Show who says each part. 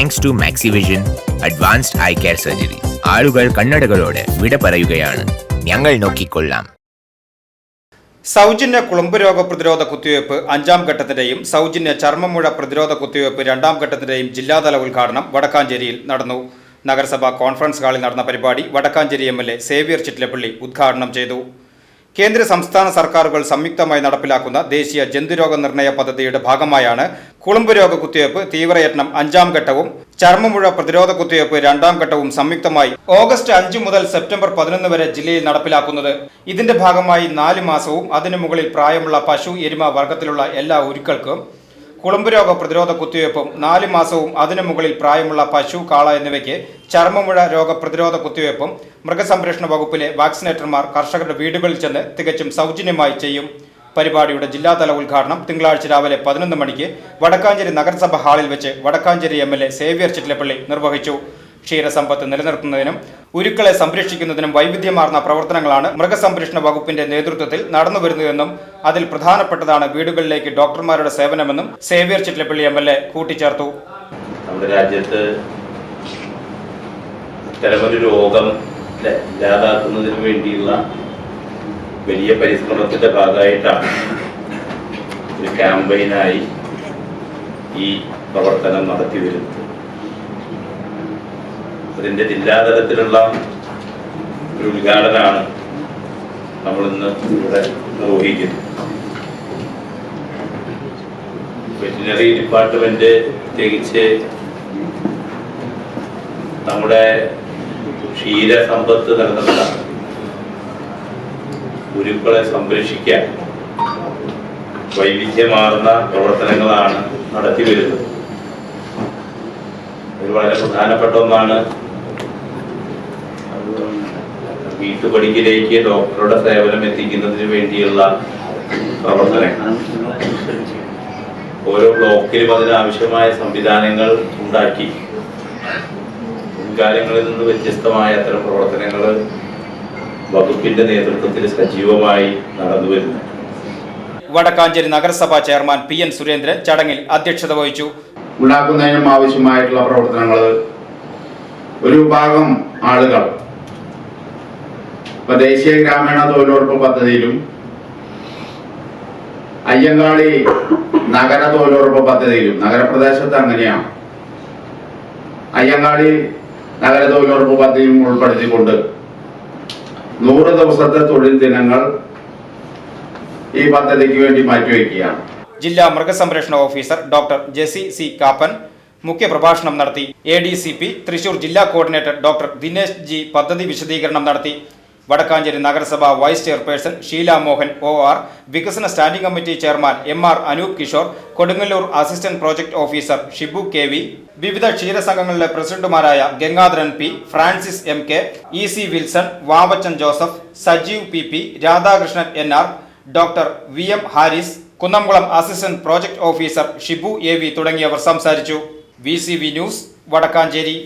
Speaker 1: Thanks to Maxivision advanced eye care surgery ആളുകൾ കണ്ണടകളോട് വിട പറയുകയാണ്. ഞങ്ങൾ നോക്കിക്കൊള്ളാം.
Speaker 2: സൗജന്യ കുളമ്പ് രോഗ പ്രതിരോധ കുത്തിവയ്പ്പ് അഞ്ചാം ഘട്ടത്തിന്റെയും സൗജന്യ ചർമ്മമുഴ പ്രതിരോധ കുത്തിവയ്പ്പ് രണ്ടാം ഘട്ടത്തിന്റെയും ജില്ലാതല ഉദ്ഘാടനം വടക്കാഞ്ചേരിയിൽ നടന്നു. നഗരസഭ കോൺഫറൻസ് ഹാളിൽ നടന്ന പരിപാടി Vadakkanchery M L A Xavier Chittilappally ഉദ്ഘാടനം ചെയ്തു. കേന്ദ്ര സംസ്ഥാന സർക്കാരുകൾ സംയുക്തമായി നടപ്പിലാക്കുന്ന ദേശീയ ജന്തുരോഗ നിർണയ പദ്ധതിയുടെ ഭാഗമായാണ് കുളമ്പ് രോഗ കുത്തിവയ്പ്പ് തീവ്രയത്നം അഞ്ചാം ഘട്ടവും ചർമ്മമുഴ പ്രതിരോധ കുത്തിവയ്പ്പ് രണ്ടാം ഘട്ടവും സംയുക്തമായി ഓഗസ്റ്റ് അഞ്ച് മുതൽ സെപ്റ്റംബർ പതിനൊന്ന് വരെ ജില്ലയിൽ നടപ്പിലാക്കുന്നത്. ഇതിന്റെ ഭാഗമായി നാല് മാസവും അതിനു മുകളിൽ പ്രായമുള്ള പശു എരുമ വർഗത്തിലുള്ള എല്ലാ ഉരുക്കൾക്കും കുളമ്പ് രോഗ പ്രതിരോധ കുത്തിവയ്പ്പും നാല് മാസവും അതിനു മുകളിൽ പ്രായമുള്ള പശു കാള എന്നിവയ്ക്ക് ചർമ്മമുഴ രോഗ പ്രതിരോധ കുത്തിവയ്പ്പും മൃഗസംരക്ഷണ വകുപ്പിലെ വാക്സിനേറ്റർമാർ കർഷകരുടെ വീടുകളിൽ ചെന്ന് തികച്ചും സൗജന്യമായി ചെയ്യും. പരിപാടിയുടെ ജില്ലാതല ഉദ്ഘാടനം തിങ്കളാഴ്ച രാവിലെ പതിനൊന്ന് മണിക്ക് വടക്കാഞ്ചേരി നഗരസഭ ഹാളിൽ വെച്ച് Vadakkanchery M L A Xavier Chittilappally നിർവഹിച്ചു. ക്ഷീരസമ്പത്ത് നിലനിർത്തുന്നതിനും ഉരുക്കളെ സംരക്ഷിക്കുന്നതിനും വൈവിധ്യമാർന്ന പ്രവർത്തനങ്ങളാണ് മൃഗസംരക്ഷണ വകുപ്പിന്റെ നേതൃത്വത്തിൽ നടന്നുവരുന്നതെന്നും അതിൽ പ്രധാനപ്പെട്ടതാണ് വീടുകളിലേക്ക് ഡോക്ടർമാരുടെ സേവനമെന്നും Xavier Chittalappally M L A കൂട്ടിച്ചേർത്തു.
Speaker 3: നമ്മുടെ രാജ്യത്ത് ഇത്തരമൊരു രോഗം ഇല്ലാതാക്കുന്നതിന് വേണ്ടിയുള്ള വലിയ പരിശ്രമത്തിന്റെ ഭാഗമായിട്ടാണ് ഒരു ക്യാമ്പയിനായി ഈ പ്രവർത്തനം നടത്തി വരുന്നത് അതിന്റെ ജില്ലാതലത്തിലുള്ള ഒരു ഉദ്ഘാടനമാണ് നമ്മളിന്ന് ഇവിടെ നിർവഹിക്കുന്നത്. വെറ്റിനറി ഡിപ്പാർട്ട്മെന്റ് പ്രത്യേകിച്ച് നമ്മുടെ ക്ഷീരസമ്പത്ത് നിലനിർത്താൻ ഗുരുക്കളെ സംരക്ഷിക്കാൻ വൈവിധ്യമാർന്ന പ്രവർത്തനങ്ങളാണ് നടത്തി വരുന്നത്. ഇത് വളരെ പ്രധാനപ്പെട്ട ഒന്നാണ് വീട്ടുപടിക്കിലേക്ക് ഡോക്ടറുടെ സേവനം എത്തിക്കുന്നതിന് വേണ്ടിയുള്ള പ്രവർത്തനങ്ങൾ. ഓരോ ബ്ലോക്കിലും അതിനാവശ്യമായ സംവിധാനങ്ങൾ ഉണ്ടാക്കി. മുൻകാലങ്ങളിൽ നിന്ന് വ്യത്യസ്തമായ അത്തരം പ്രവർത്തനങ്ങൾ വകുപ്പിന്റെ നേതൃത്വത്തിൽ സജീവമായി നടന്നുവരുന്നു
Speaker 2: വടക്കാഞ്ചേരി നഗരസഭാ ചെയർമാൻ പി എൻ സുരേന്ദ്രൻ ചടങ്ങിൽ അധ്യക്ഷത വഹിച്ചു.
Speaker 4: ഉണ്ടാക്കുന്നതിനും ആവശ്യമായിട്ടുള്ള പ്രവർത്തനങ്ങൾ. ഒരു വിഭാഗം ആളുകൾ ഇപ്പൊ ദേശീയ ഗ്രാമീണ തൊഴിലുറപ്പ് പദ്ധതിയിലും അയ്യങ്കാളി നഗര തൊഴിലുറപ്പ് പദ്ധതിയിലും നഗരപ്രദേശത്ത് അങ്ങനെയാണ്. അയ്യങ്കാളി നഗര തൊഴിലുറപ്പ് പദ്ധതിയും ഉൾപ്പെടുത്തിക്കൊണ്ട് നൂറ് ദിവസത്തെ തൊഴിൽ ദിനങ്ങൾ ഈ പദ്ധതിക്ക് വേണ്ടി മാറ്റിവെക്കുകയാണ്.
Speaker 2: ജില്ലാ മൃഗസംരക്ഷണ officer doctor Jessy C Kappan മുഖ്യപ്രഭാഷണം നടത്തി. A D C P Thrissur ജില്ലാ കോർഡിനേറ്റർ ഡോക്ടർ ദിനേശ് ജി പദ്ധതി വിശദീകരണം നടത്തി. വടക്കാഞ്ചേരി നഗരസഭ vice chairperson Sheela Mohan O R വികസന standing committee chairman M R Anoop Kishore Kodungallur assistant project officer Shibu K V വിവിധ ക്ഷീരസംഘങ്ങളിലെ പ്രസിഡന്റുമാരായ Gangadharan P Francis M K E C Wilson Vavachan Joseph Sajeev P P Radhakrishnan N R doctor V M Haris Kunnamkulam assistant project officer Shibu A V തുടങ്ങിയവർ സംസാരിച്ചു. V C V news Vadakkanchery.